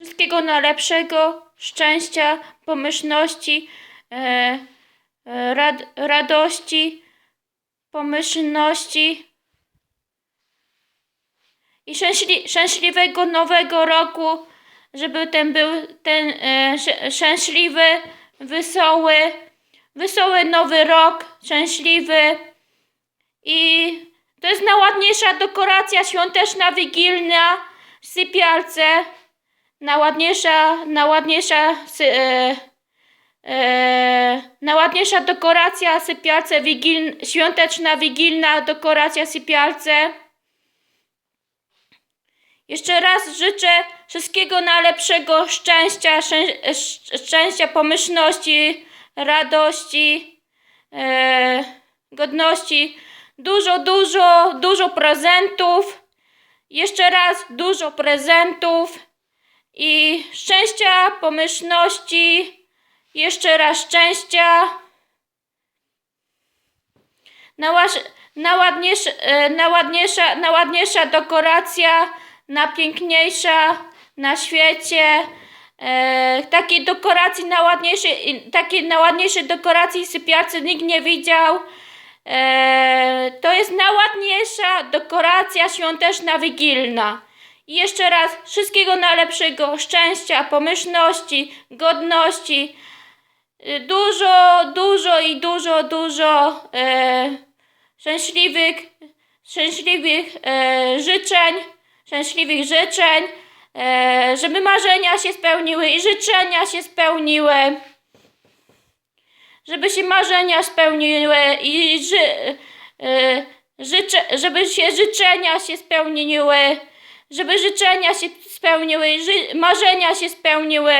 Wszystkiego najlepszego, szczęścia, pomyślności, e, e, rad, radości, pomyślności i szczęśli, szczęśliwego nowego roku, żeby ten był ten e, sz- szczęśliwy, wesoły, wesoły nowy rok, szczęśliwy i to jest najładniejsza dekoracja świąteczna, wigilna w sypialce. Najładniejsza, najładniejsza, e, e, najładniejsza dekoracja sypialce, wigil, świąteczna, wigilna dekoracja sypialce. Jeszcze raz życzę wszystkiego najlepszego, szczęścia, szczę, sz- szczęścia, pomyślności, radości, e, godności. Dużo, dużo, dużo prezentów. Jeszcze raz dużo prezentów i szczęścia, pomyślności. Jeszcze raz szczęścia. Nałaś- Najładniejsza, e, najładniejsza, najładniejsza dekoracja, najpiękniejsza na świecie. E, takiej dekoracji najładniejszej, takiej najładniejszej dekoracji w sypialce nikt nie widział. E, to jest najładniejsza dekoracja świąteczna, wigilna. I jeszcze raz wszystkiego najlepszego, szczęścia, pomyślności, godności. Y, Dużo, dużo i dużo, dużo e, szczęśliwych, szczęśliwych e, życzeń, szczęśliwych życzeń, e, żeby marzenia się spełniły i życzenia się spełniły żeby się marzenia spełniły i ży, y, życzę, żeby się życzenia się spełniły, żeby życzenia się spełniły, marzenia się spełniły.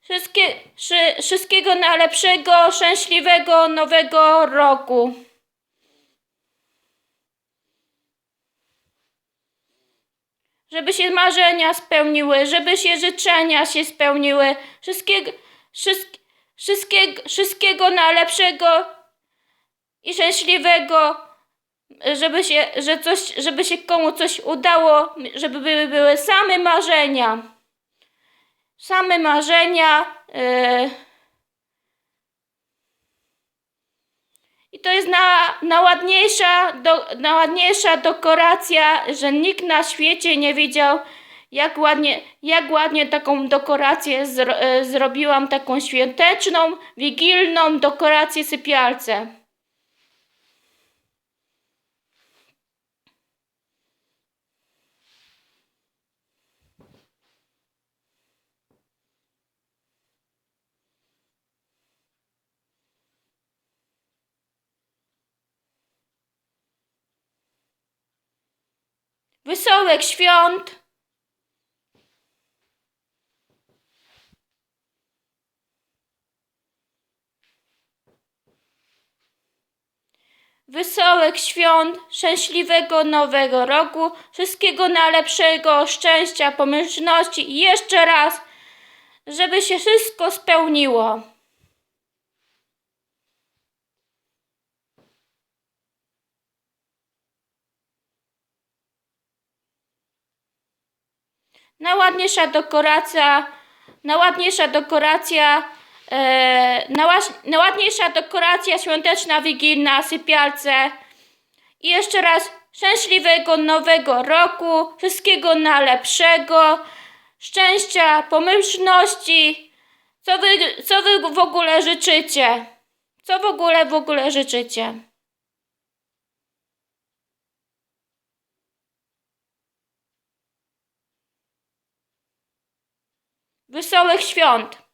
Wszystkie, wszy, wszystkiego najlepszego, szczęśliwego nowego roku. Żeby się marzenia spełniły, żeby się życzenia się spełniły. Wszystkiego, wszystkie, wszystkiego, wszystkiego najlepszego i szczęśliwego, żeby się, że coś, żeby się komu coś udało, żeby były, były same marzenia. Same marzenia. Yy. I to jest na, najładniejsza, do, najładniejsza dekoracja, że nikt na świecie nie widział, jak ładnie, jak ładnie taką dekorację zro, e, zrobiłam, taką świąteczną, wigilną dekorację sypialce. Wesołych świąt! Wesołych świąt, szczęśliwego nowego roku, wszystkiego najlepszego, szczęścia, pomyślności i jeszcze raz, żeby się wszystko spełniło. Najładniejsza dekoracja, najładniejsza dekoracja, e, najładniejsza dekoracja świąteczna, wigilna, sypialce. I jeszcze raz szczęśliwego nowego roku, wszystkiego najlepszego, szczęścia, pomyślności. Co wy, co wy w ogóle życzycie? Co w ogóle w ogóle życzycie? Wesołych świąt!